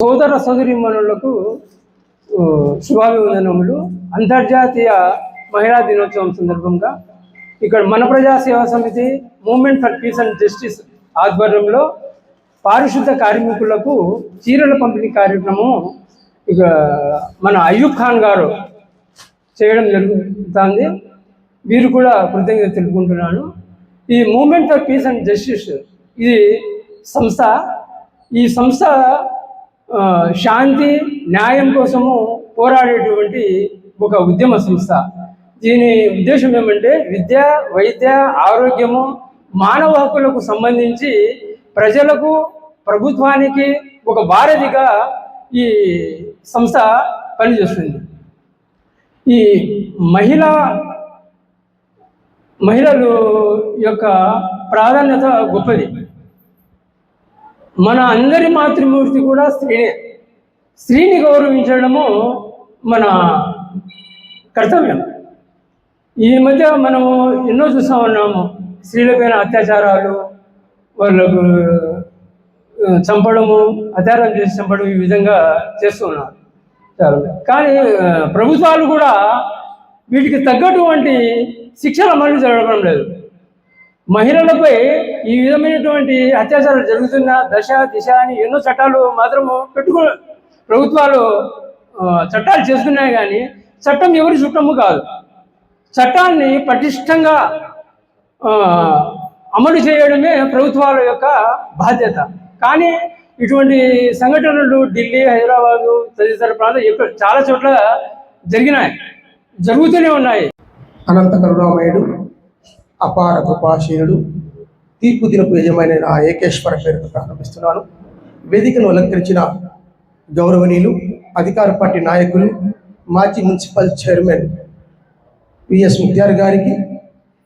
సోదర సోదరిమణులకు శుభాభివందనములు. అంతర్జాతీయ మహిళా దినోత్సవం సందర్భంగా ఇక్కడ మన Praja Seva Samithi movement for peace and justice ఆధ్వర్యంలో పారిశుద్ధ కార్మికులకు చీరల పంపిణీ కార్యక్రమం ఇక మన అయ్యూబ్ ఖాన్ గారు చేయడం జరుగుతుంది. వీరు కూడా కృతజ్ఞత తెలుపుకుంటున్నాను. ఈ movement for peace and justice ఇది సంస్థ. ఈ సంస్థ శాంతి న్యాయం కోసము పోరాడేటువంటి ఒక ఉద్యమ సంస్థ. దీని ఉద్దేశం ఏమంటే విద్య వైద్య ఆరోగ్యము మానవ హక్కులకు సంబంధించి ప్రజలకు ప్రభుత్వానికి ఒక వారధిగా ఈ సంస్థ పనిచేస్తుంది. ఈ మహిళ మహిళలు యొక్క ప్రాధాన్యత గొప్పది. మన అందరి మాతృమూర్తి కూడా స్త్రీనే. స్త్రీని గౌరవించడము మన కర్తవ్యం. ఈ మధ్య మనము ఎన్నో చూస్తూ ఉన్నాము. స్త్రీలపైన అత్యాచారాలు వాళ్ళకు చంపడము అత్యాచారం చేసి చంపడం ఈ విధంగా చేస్తూ ఉన్నారు. చాలా. కానీ ప్రభుత్వాలు కూడా వీటికి తగ్గటువంటి శిక్షలు అమలు జరగడం లేదు. మహిళలపై ఈ విధమైనటువంటి అత్యాచారాలు జరుగుతున్న దశ దిశ అని ఎన్నో చట్టాలు మాత్రము పెట్టుకో ప్రభుత్వాలు చట్టాలు చేస్తున్నాయి కానీ చట్టం ఎవరి చుట్టము కాదు. చట్టాన్ని పటిష్టంగా అమలు చేయడమే ప్రభుత్వాల యొక్క బాధ్యత. కానీ ఇటువంటి సంఘటనలు ఢిల్లీ హైదరాబాదు తదితర ప్రాంతం ఎక్కడ చాలా చోట్ల జరిగినాయి జరుగుతూనే ఉన్నాయి. అనంత కరుణామయుడు అపార కృపాశీనుడు తీర్పు దినపు యజమైన ఆ ఏకేశ్వర పేరుతో ప్రారంభిస్తున్నాను. వేదికను అలంకరించిన గౌరవనీయులు అధికార పార్టీ నాయకులు మాజీ మున్సిపల్ చైర్మన్ విఎస్ ముఖ్యార్ గారికి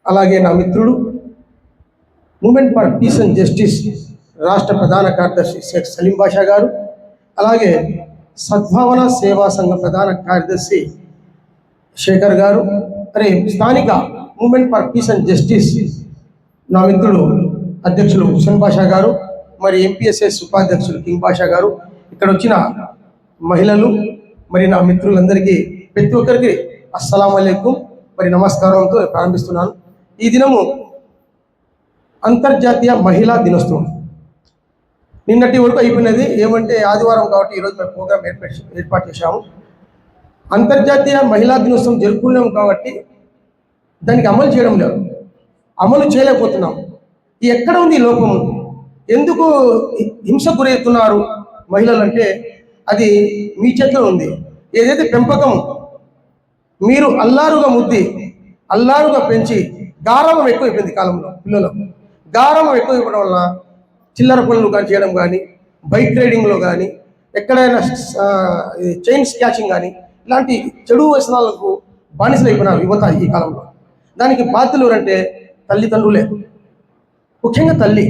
అలాగే నా మిత్రుడు movement for peace and justice రాష్ట్ర ప్రధాన కార్యదర్శి షేక్ సలీం బాషా గారు అలాగే సద్భావన సేవా సంఘ ప్రధాన కార్యదర్శి శేఖర్ గారు అరే స్థానిక movement for peace and justice నా మిత్రుడు అధ్యక్షులు హుసేన్ బాషా గారు మరి ఎంపీఎస్ఎస్ ఉపాధ్యక్షులు కింగ్ బాషా గారు ఇక్కడ వచ్చిన మహిళలు మరి నా మిత్రులందరికీ ప్రతి ఒక్కరికి అస్సలం అయికం మరి నమస్కారంతో ప్రారంభిస్తున్నాను. ఈ దినము అంతర్జాతీయ మహిళా దినోత్సవం. నిన్నటి వరకు అయిపోయినది ఏమంటే ఆదివారం కాబట్టి ఈరోజు మేము ప్రోగ్రామ్ ఏర్పాటు ఏర్పాటు చేశాము. అంతర్జాతీయ మహిళా దినోత్సవం జరుపుకున్నాం కాబట్టి దానికి అమలు చేయడం లేదు. అమలు చేయలేకపోతున్నాం. ఎక్కడ ఉంది ఈ లోపము ఎందుకు హింస గురవుతున్నారు మహిళలు అంటే అది మీ చేతిలో ఉంది. ఏదైతే పెంపకం మీరు అల్లారుగా ముద్ది అల్లారుగా పెంచి గారవం ఎక్కువైపోయింది ఈ కాలంలో పిల్లలకు. గారవం ఎక్కువైపోవడం వల్ల చిల్లర పనులు కానీ చేయడం కానీ బైక్ రైడింగ్లో కానీ ఎక్కడైనా చైన్ స్కాచింగ్ కానీ ఇలాంటి చెడు వ్యసనాలకు బానిసలు అయిపోయినారు యువత ఈ కాలంలో. దానికి బాధ్యులు ఎవరంటే తల్లిదండ్రులే. ముఖ్యంగా తల్లి.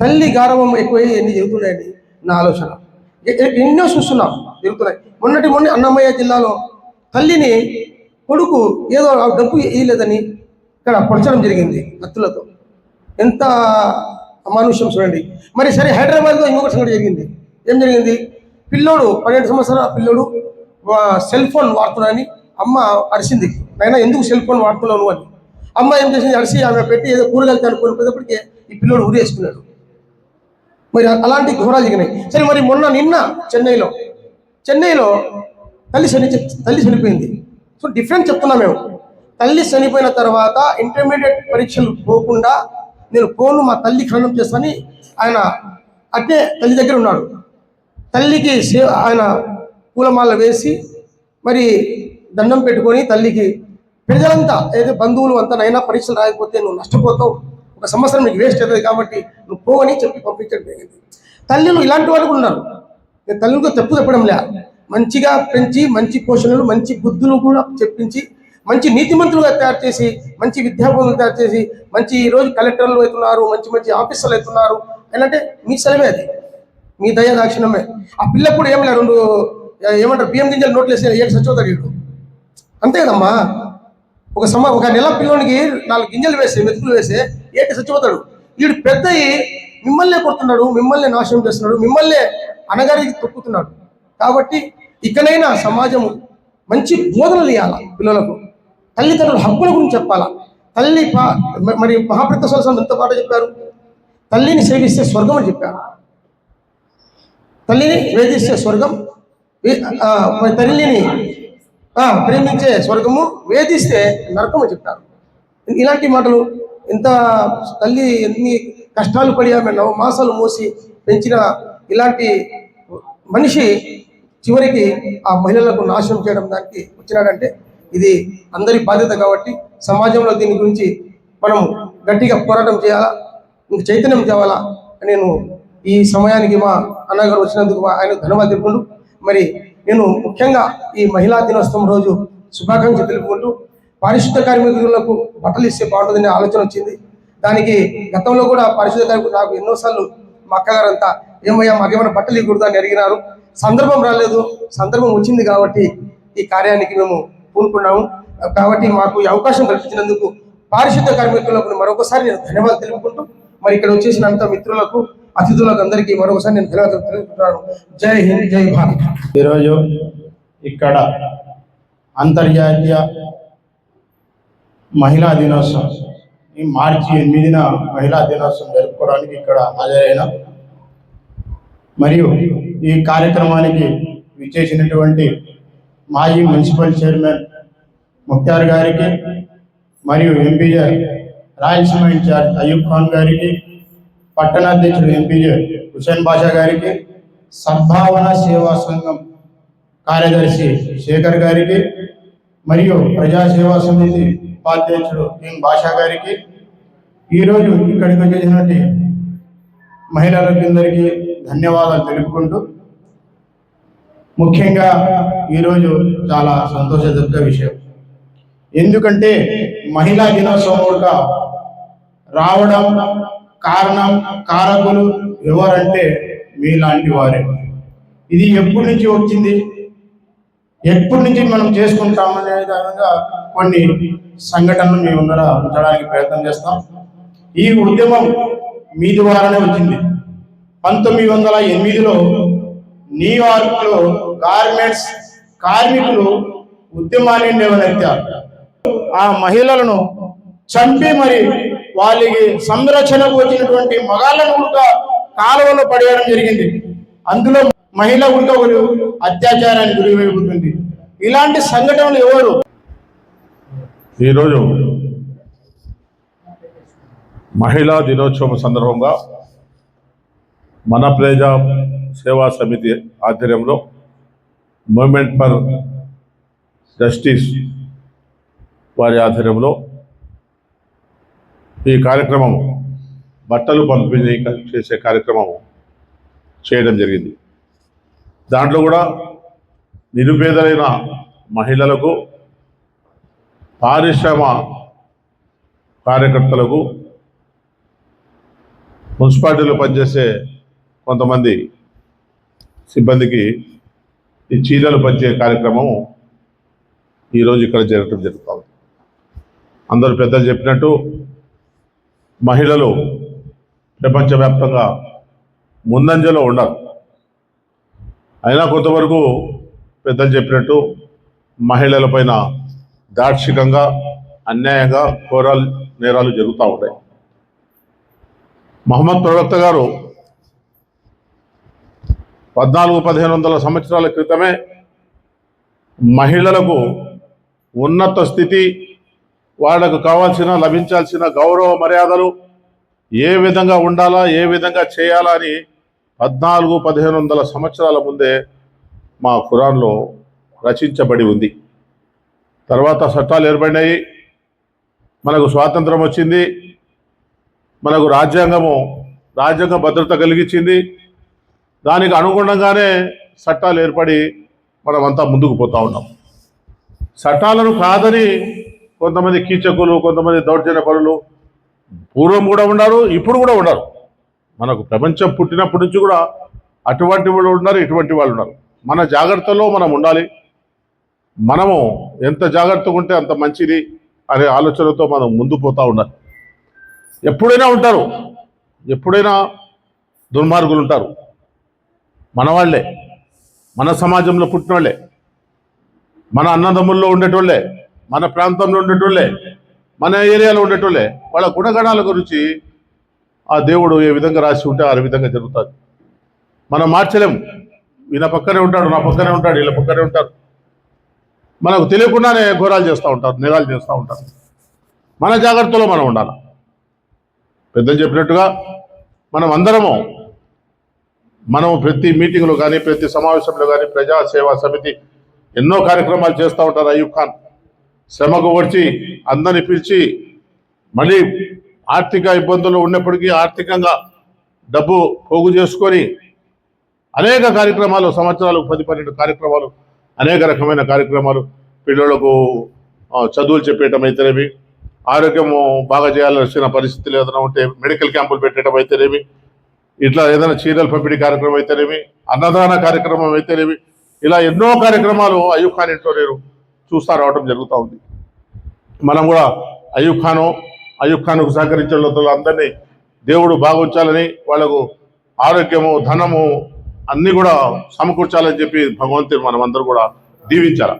తల్లి గారవం ఎక్కువై ఎన్ని జరుగుతున్నాయండి? నా ఆలోచన. ఎన్నో చూస్తున్నాం జరుగుతున్నాయి. మొన్నటి మొన్న అన్నమయ్య జిల్లాలో తల్లిని కొడుకు ఏదో డబ్బు ఇయ్యలేదని ఇక్కడ పొడచడం జరిగింది కత్తులతో ఎంత అమానుష్యం చూడండి. మరి సరే హైదరాబాద్లో ఇంకొక సంగతి జరిగింది. ఏం జరిగింది? పిల్లోడు పన్నెండు సంవత్సరాల పిల్లోడు సెల్ ఫోన్ వాడుతున్నాడని అమ్మ అరిసింది. ఆయన ఎందుకు సెల్ ఫోన్ వాడుతున్నావు నువ్వు అని. అమ్మ ఏం చేసింది? అరిసి ఆమె పెట్టి ఏదో కూరగాయలు కనుక్కొని ఈ పిల్లోడు ఉరేసుకున్నాడు మరి అలాంటి ఘోరాలు జరిగినాయి. సరే మరి మొన్న నిన్న చెన్నైలో చెన్నైలో తల్లి చని తల్లి చనిపోయింది. సో డిఫరెంట్ చెప్తున్నా మేము. తల్లి చనిపోయిన తర్వాత ఇంటర్మీడియట్ పరీక్షలు పోకుండా నేను ఫోన్ మా తల్లి ఖననం చేస్తానని ఆయన అట్టే తల్లి దగ్గర ఉన్నాడు. తల్లికి సేవ ఆయన పూలమాల వేసి మరి దండం పెట్టుకొని తల్లికి ప్రజలంతా ఏదైతే బంధువులు అంతా నైనా పరీక్షలు రాయకపోతే నువ్వు నష్టపోతావు. ఒక సంవత్సరం నీకు వేస్ట్ అవుతుంది కాబట్టి నువ్వు పోవని చెప్పి పంపించడం జరిగింది. తల్లిలు ఇలాంటి వాళ్ళు కూడా ఉన్నారు. నేను తల్లికి తప్పు చెప్పడం లే. మంచిగా పెంచి మంచి పోషణలు మంచి బుద్ధులు కూడా చెప్పించి మంచి నీతిమంతులుగా తయారు చేసి మంచి విద్యాబోధులు తయారు చేసి మంచి ఈ రోజు కలెక్టర్లు అవుతున్నారు మంచి మంచి ఆఫీసర్లు అవుతున్నారు. ఏంటంటే మీ సెలవే అది. మీ దయ దాక్షిణమే ఆ పిల్లకు కూడా ఏం రెండు ఏమంటారు బియ్యం గింజలు నోట్లు వేసి ఏడు సచివతాడు వీడు అంతే కదమ్మా. ఒక సమ ఒక నెల పిల్లోనికి నాలుగు గింజలు వేసి మెతుకులు వేసి ఏటి చచ్చిపోతాడు? వీడు పెద్ద మిమ్మల్నే కొడుతున్నాడు మిమ్మల్ని నాశనం చేస్తున్నాడు మిమ్మల్నే అనగారికి తొక్కుతున్నాడు. కాబట్టి ఇకనైనా సమాజము మంచి బోధనలు ఇవ్వాల పిల్లలకు. తల్లిదండ్రుల హక్కుల గురించి చెప్పాలా. తల్లి మరి మహాప్రత స్వామి ఎంత పాట చెప్పారు? తల్లిని సేవిస్తే స్వర్గం అని చెప్పారు. తల్లిని వేధిస్తే స్వర్గం. మరి తల్లిని ప్రేమించే స్వర్గము వేధిస్తే నరకము చెప్పారు ఇలాంటి మాటలు ఎంత తల్లి ఎన్ని కష్టాలు పడి ఆమె నవ మాసాలు మోసి పెంచిన ఇలాంటి మనిషి చివరికి ఆ మహిళలకు నాశనం చేయడం దానికి వచ్చినాడంటే ఇది అందరి బాధ్యత కాబట్టి సమాజంలో దీని గురించి మనం గట్టిగా పోరాటం చేయాలా? ఇంక చైతన్యం తేవాలా? నేను ఈ సమయానికి మా అన్నగారు వచ్చినందుకు మా ఆయన ధన్యవాదాలు మరి నేను ముఖ్యంగా ఈ మహిళా దినోత్సవం రోజు శుభాకాంక్షలు తెలుపుకుంటూ పారిశుద్ధ కార్మికులకు బట్టలు ఇస్తే బాగుంటుందనే ఆలోచన వచ్చింది. దానికి గతంలో కూడా పారిశుద్ధ కార్మికులు నాకు ఎన్నోసార్లు మా అక్కగారంతా ఏమయ్యా మాకేమైనా బట్టలు ఇవ్వకూడదు? అని అడిగినారు. సందర్భం రాలేదు. సందర్భం వచ్చింది కాబట్టి ఈ కార్యానికి మేము పూనుకున్నాము. కాబట్టి మాకు ఈ అవకాశం కల్పించినందుకు పారిశుద్ధ కార్మికులకు మరొకసారి నేను ధన్యవాదాలు తెలుపుకుంటూ మరి ఇక్కడ వచ్చేసిన అంత మిత్రులకు అతిథులకు అందరికీ మరొకసారి నేను తెలియజేస్తున్నాను. జై హింద్ జై భారత్. ఈరోజు ఇక్కడ అంతర్జాతీయ మహిళా దినోత్సవం. ఈ మార్చి ఎనిమిదిన మహిళా దినోత్సవం జరుపుకోవడానికి ఇక్కడ హాజరైన మరియు ఈ కార్యక్రమానికి విచ్చేసినటువంటి మాజీ మున్సిపల్ చైర్మన్ ముక్తార్ గారికి మరియు ఎంపీజే రాయలసీమ ఇన్ఛార్జ్ అయ్యూబ్ ఖాన్ గారికి పట్టణాధ్యక్షుడు ఎంపీజే హుసేన్ బాషా గారికి సద్భావన సేవా సంఘం కార్యదర్శి శేఖర్ గారికి మరియు ప్రజా సేవా సమితి ఉపాధ్యక్షుడు ఎం బాషా గారికి ఈరోజు ఇక్కడికి వచ్చేసినటువంటి మహిళలందరికీ ధన్యవాదాలు తెలుపుకుంటూ ముఖ్యంగా ఈరోజు చాలా సంతోషదగ్గ విషయం. ఎందుకంటే మహిళా దినోత్సవం కూడా రావడం కారణం కారకులు ఎవరంటే మీలాంటి వారే. ఇది ఎప్పటి నుంచి వచ్చింది? ఎప్పటి నుంచి మనం చేసుకుంటామనే విధంగా కొన్ని సంఘటనలు మీ ముందర ఉంచడానికి ప్రయత్నం చేస్తాం. ఈ ఉద్యమం మీ ద్వారానే వచ్చింది. పంతొమ్మిది వందల ఎనిమిదిలో న్యూయార్క్లో గార్మెంట్స్ కార్మికులు ఉద్యమాన్ని లేవనెత్తారు ఆ మహిళలను చంపి మరి వాళ్ళకి సంరక్షణకు వచ్చినటువంటి మగాళ్ళను కూడా కాలువలో పడేయడం జరిగింది. అందులో మహిళ కూడా ఒకరు అత్యాచారానికి గురిపోతుంది ఇలాంటి సంఘటనలు ఎవరు? ఈరోజు మహిళా దినోత్సవం సందర్భంగా మన ప్రజా సేవా సమితి ఆధ్వర్యంలో మూమెంట్ ఫర్ జస్టిస్ వారి ఆధ్వర్యంలో ఈ కార్యక్రమం బట్టలు పంపిణీ చేసే కార్యక్రమం చేయడం జరిగింది. దాంట్లో కూడా నిరుపేదలైన మహిళలకు పారిశ్రమ కార్యకర్తలకు మున్సిపాలిటీలో పనిచేసే కొంతమంది సిబ్బందికి ఈ చీరలు పంచే కార్యక్రమం ఈరోజు ఇక్కడ జరగటం జరుగుతుంది అందరూ పెద్దలు చెప్పినట్టు మహిళలు ప్రపంచవ్యాప్తంగా ముందంజలో ఉండరు అయినా కొంతవరకు పెద్దలు చెప్పినట్టు మహిళలపైన దార్శికంగా అన్యాయంగా ఘోరాలు నేరాలు జరుగుతూ ఉంటాయి. మహమ్మద్ ప్రవక్త గారు పద్నాలుగు పదిహేను వందల సంవత్సరాల క్రితమే మహిళలకు ఉన్నత స్థితి వాళ్ళకు కావాల్సిన లభించాల్సిన గౌరవ మర్యాదలు ఏ విధంగా ఉండాలా ఏ విధంగా చేయాలా అని పద్నాలుగు పదిహేను వందల సంవత్సరాల ముందే మా ఖురాన్లో రచించబడి ఉంది. తర్వాత చట్టాలు ఏర్పడినాయి. మనకు స్వాతంత్రం వచ్చింది. మనకు రాజ్యాంగము రాజ్యాంగ భద్రత కలిగించింది. దానికి అనుగుణంగానే చట్టాలు ఏర్పడి మనమంతా ముందుకు పోతా ఉన్నాం. చట్టాలను కాదని కొంతమంది కీచకులు కొంతమంది దౌర్జన్య పనులు పూర్వం కూడా ఉన్నారు ఇప్పుడు కూడా ఉన్నారు. మనకు ప్రపంచం పుట్టినప్పటి నుంచి కూడా అటువంటి వాళ్ళు ఉన్నారు ఇటువంటి వాళ్ళు ఉన్నారు. మన జాగ్రత్తలో మనం ఉండాలి. మనము ఎంత జాగ్రత్తగా ఉంటే అంత మంచిది అనే ఆలోచనతో మనం ముందు పోతూ ఉండాలి. ఎప్పుడైనా ఉంటారు. ఎప్పుడైనా దుర్మార్గులు ఉంటారు. మన వాళ్ళే మన సమాజంలో పుట్టినోళ్ళే మన అన్నదమ్ముల్లో ఉండేటోళ్ళే మన ప్రాంతంలో ఉండేటోళ్ళే మన ఏరియాలో ఉండేటోళ్ళే వాళ్ళ గుణగణాల గురించి ఆ దేవుడు ఏ విధంగా రాసి ఉంటే ఆ విధంగా జరుగుతుంది. మనం మార్చలేం ఈయన పక్కనే ఉంటాడు నా పక్కనే ఉంటాడు వీళ్ళ పక్కనే ఉంటారు. మనకు తెలియకుండానే ఘోరాలు చేస్తూ ఉంటారు నేరాలు చేస్తూ ఉంటారు. మన జాగ్రత్తలో మనం ఉండాలి. పెద్దలు చెప్పినట్టుగా మనం అందరము మనం ప్రతి మీటింగ్లో కానీ ప్రతి సమావేశంలో కానీ ప్రజా సేవా సమితి ఎన్నో కార్యక్రమాలు చేస్తూ ఉంటారు అయ్యూబ్ ఖాన్. శ్రమకు వచ్చి అందరిని పిలిచి మళ్ళీ ఆర్థిక ఇబ్బందులు ఉన్నప్పటికీ ఆర్థికంగా డబ్బు పోగు చేసుకొని అనేక కార్యక్రమాలు సంవత్సరాలు పది పన్నెండు కార్యక్రమాలు అనేక రకమైన కార్యక్రమాలు పిల్లలకు చదువులు చెప్పేయటం అయితేనేమి ఆరోగ్యము బాగా చేయాల్సిన పరిస్థితులు ఏదైనా ఉంటే మెడికల్ క్యాంపులు పెట్టడం అయితేనేమి ఇట్లా ఏదైనా చీరలు పంపిణీ కార్యక్రమం అయితేనేమి అన్నదాన కార్యక్రమం అయితేనేమి ఇలా ఎన్నో కార్యక్రమాలు అయ్యూబ్ ఖాన్ ఇంట్లో నేను చూస్తా రావడం జరుగుతూ ఉంది. మనం కూడా అయ్యూబ్ ఖాను అయ్యూబ్ ఖాన్కు సహకరించిన అందరినీ దేవుడు బాగుంచాలని వాళ్ళకు ఆరోగ్యము ధనము అన్నీ కూడా సమకూర్చాలని చెప్పి భగవంతుని మనం అందరూ కూడా దీవించాలి?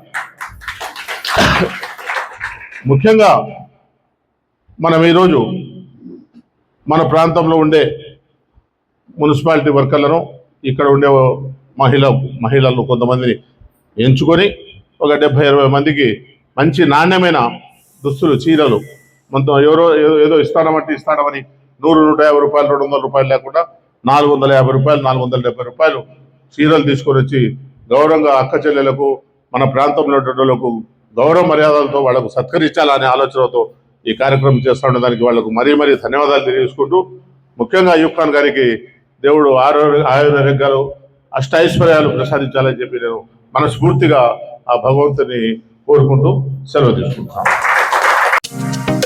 ముఖ్యంగా మనం ఈరోజు మన ప్రాంతంలో ఉండే మున్సిపాలిటీ వర్కర్లను ఇక్కడ ఉండే మహిళ మహిళలు కొంతమందిని ఎంచుకొని ఒక డెబ్బై ఇరవై మందికి మంచి నాణ్యమైన దుస్తులు చీరలు. మొత్తం ఎవరో ఏదో- ఏదో ఇస్తానమంటే ఇస్తానమని నూరు నూట యాభై రూపాయలు రెండు వందల రూపాయలు లేకుండా నాలుగు వందల యాభై రూపాయలు నాలుగు వందల డెబ్బై రూపాయలు చీరలు తీసుకొని వచ్చి గౌరవంగా అక్క చెల్లెలకు మన ప్రాంతంలో ఉన్నటువంటి గౌరవ మర్యాదలతో వాళ్ళకు సత్కరించాలనే ఆలోచనతో ఈ కార్యక్రమం చేస్తుండే ఉండడానికి వాళ్ళకు మరీ మరీ ధన్యవాదాలు తెలియజేసుకుంటూ ముఖ్యంగా అయ్యూబ్ ఖాన్ గారికి దేవుడు ఆరోగ్య అష్ట అష్టైశ్వర్యాలు ప్రసాదించాలని చెప్పి నేను మనస్ఫూర్తిగా ఆ భగవంతుని కోరుకుంటూ సెలవు తీసుకుంటున్నాను